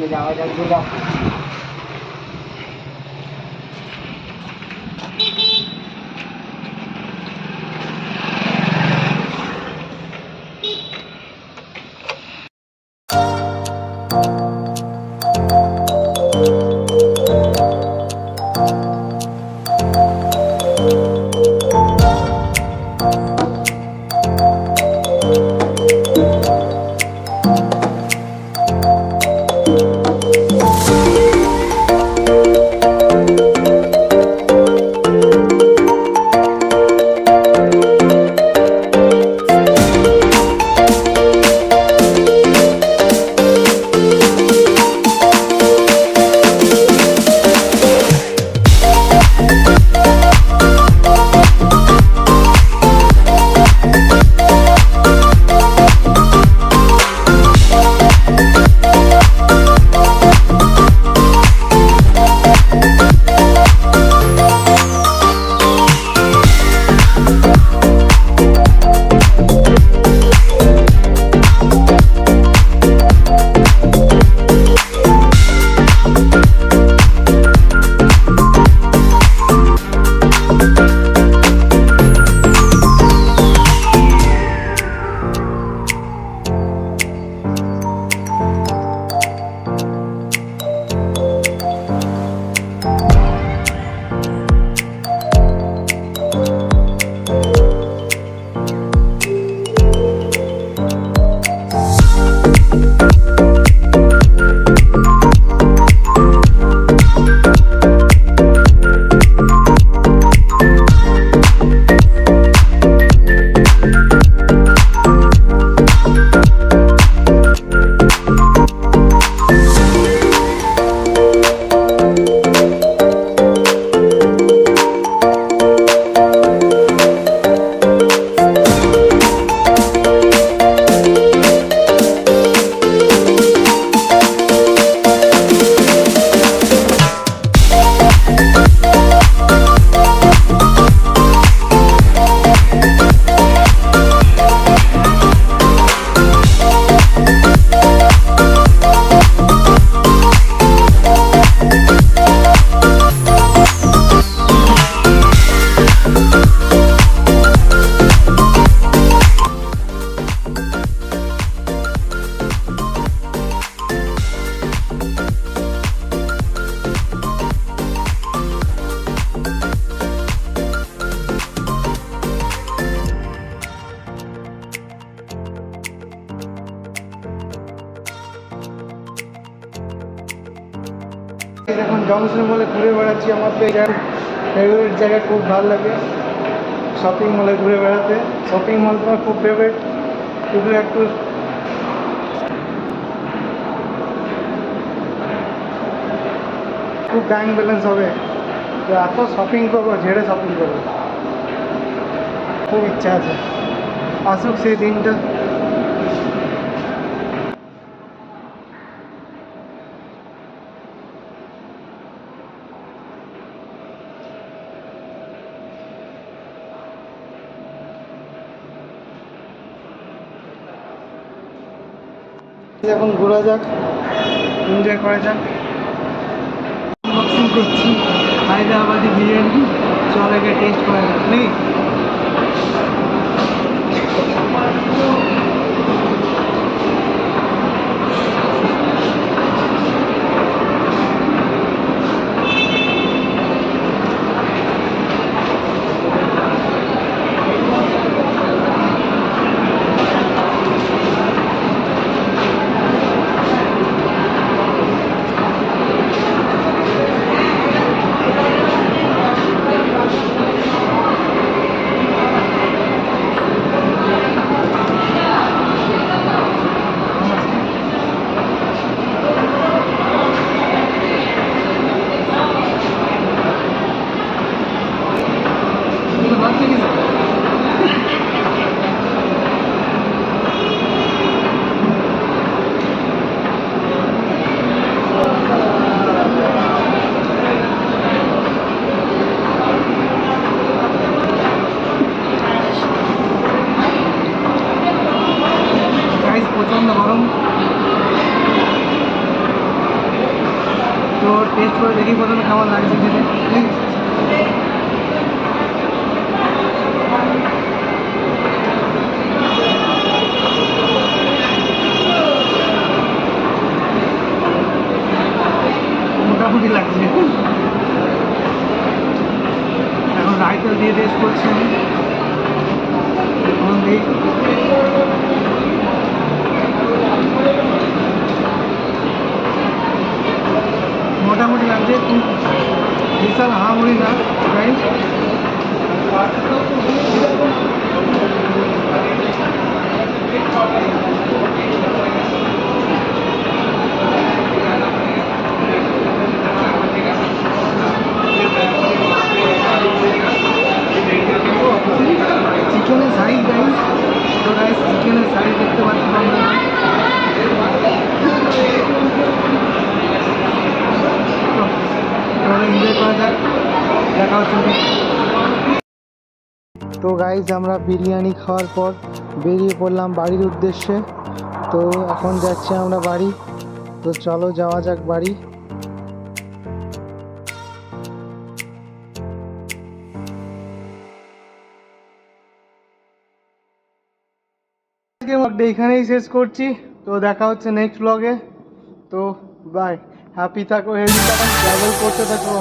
চলো আজকে যাওয়া যাক দুর্গা এখন জংশন মলে ঘুরে বেড়াচ্ছি, আমার তো এখানে ফেভারিট জায়গা খুব ভালো লাগে। শপিং মলে ঘুরে বেড়াতে। শপিং মল তো খুব ফেভারিট শুধু একটু খুব ব্যাংক ব্যালেন্স হবে। তো এত শপিং করব, ঝেড়ে শপিং করব। খুব ইচ্ছা আছে। আসুক সেই দিনটা। এখন ঘোরা যাক। এনজয় করা যাক। আনবক্সিং করছি। হায়দ্রাবাদি বিরিয়ানি। চল টেস্ট করা যাক, নাকি? টেস্ট করে দেখি প্রথমে কেমন লাগছে খেতে। মোটামুটি লাগছে। এখন রায়তা দিয়ে টেস্ট করছি এখন দিই মোটামুটি লাগছে খুব বিশাল হামড়ি না গাইস চিকেনের সাইজ গাইস তো গাইস চিকেনের সাইজ দেখতে পাচ্ছি আমরা এনজয় করা যাক, দেখা হচ্ছে তো গাইজ আমরা বিরিয়ানি খাওয়ার পর বেরিয়ে পড়লাম বাড়ির উদ্দেশ্যে। তো এখন যাচ্ছি আমরা বাড়ি। তো চলো যাওয়া যাক বাড়ি। এখানেই শেষ করছি। তো দেখা হচ্ছে নেক্সট ব্লগে তো বাই হ্যাপি থাকো হেলদি থাকো ট্রাভেল করতে থাকো।